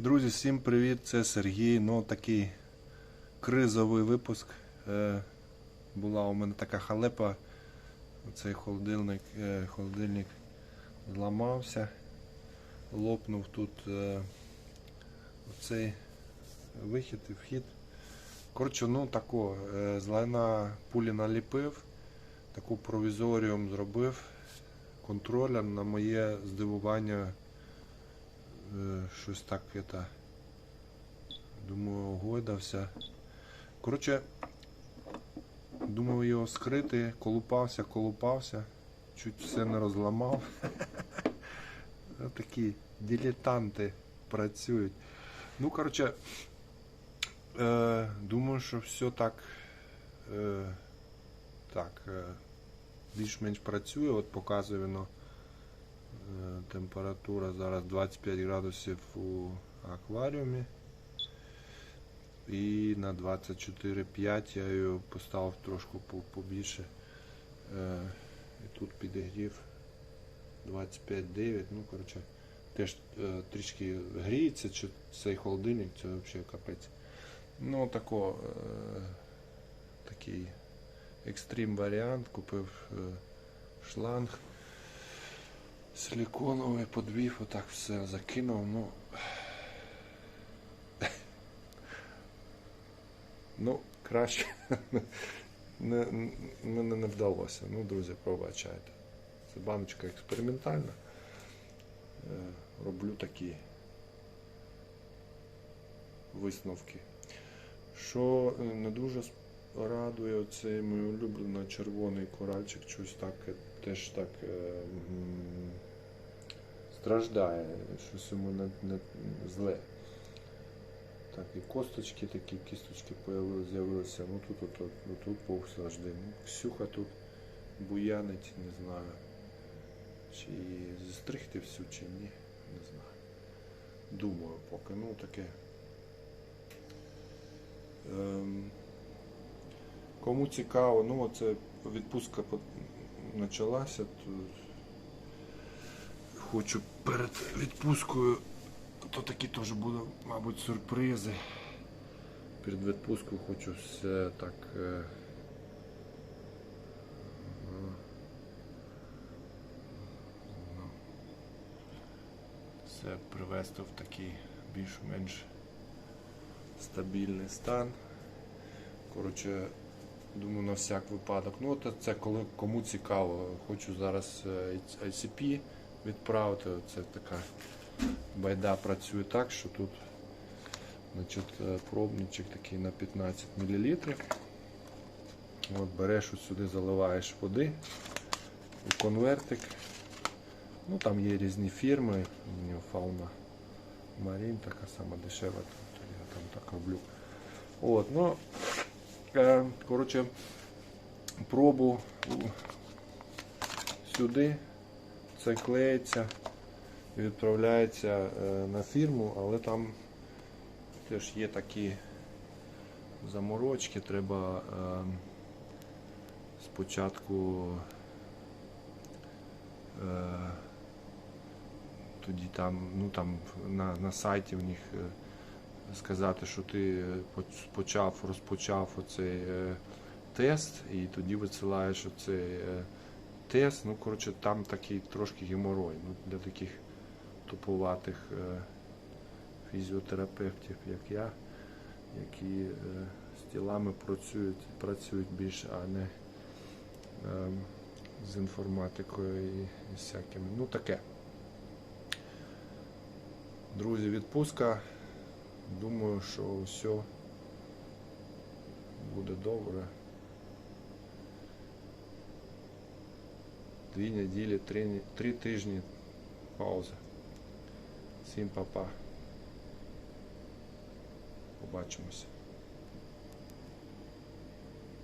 Друзі, всім привіт! Це Сергій. Ну такий кризовий випуск. Е, була у мене така халепа. Цей холодильник, е, холодильник зламався, лопнув тут е, цей вихід і вхід. Коротше, ну тако, з лайна пулі наліпив, таку провізоріум зробив. Контролер на моє здивування щось так это, думаю, огойдався. Коротше, думав його скрити, колупався, колупався, чуть все не розламав. Такі дилетанти працюють. Ну, коротше, е, думаю, що все так, е, так, е, більш-менш працює, от показує воно. Е, Температура зараз 25 градусів у акваріумі. І на 24,5 я її поставив трошки побільше. Е, І тут підігрів 25,9. Ну, коротше, теж е, трішки гріється чи цей холодильник, це взагалі капець. Ну, тако, такий екстрім варіант. Купив шланг силиконовий, подвів, отак все закинув. Ну, ну краще не, не, мене не вдалося. Ну, друзі, пробачайте. Це баночка експериментальна. Е, Роблю такі висновки. Що е, не дуже радує, оцей мій улюблений червоний коральчик, щось так е, теж так страждає, щось йому не, не зле. Так, і косточки такі, кісточки з'явилися. Ну тут, тут, тут, ну, тут Бог завжди. Ну, Ксюха тут буянить, не знаю. Чи зістригти всю, чи ні, не знаю. Думаю поки. Ну таке. Ем, кому цікаво, ну оце відпустка почалася. То хочу перед відпусткою, то такі теж будуть, мабуть, сюрпризи. Перед відпусткою хочу все так. е, все привести в такий більш-менш стабільний стан. Коротше, думаю, на всяк випадок. Ну, от це коли кому цікаво. Хочу зараз е, ICP відправити. Це така байда працює так, що тут значить, е, пробничок такий на 15 мл. От береш от сюди, заливаєш води у конвертик. Ну там є різні фірми, у нього фауна Марін така сама дешева, то я там так роблю. От, ну, е, коротше, пробу сюди, це клеїться і відправляється е, на фірму, але там теж є такі заморочки, треба е, спочатку е, тоді там, ну там на, на сайті в них сказати, що ти почав, розпочав оцей тест, і тоді висилаєш оцей тест. Ну, коротше, там такий трошки геморой. Ну, для таких туповатих е, фізіотерапевтів, як я, які е, з тілами працюють, працюють більше, а не ем, з інформатикою і, і всякими. Ну таке. Друзі, відпустка. Думаю, що все буде добре. Дві неділі, три, три тижні пауза. Всім па-па. Побачимося.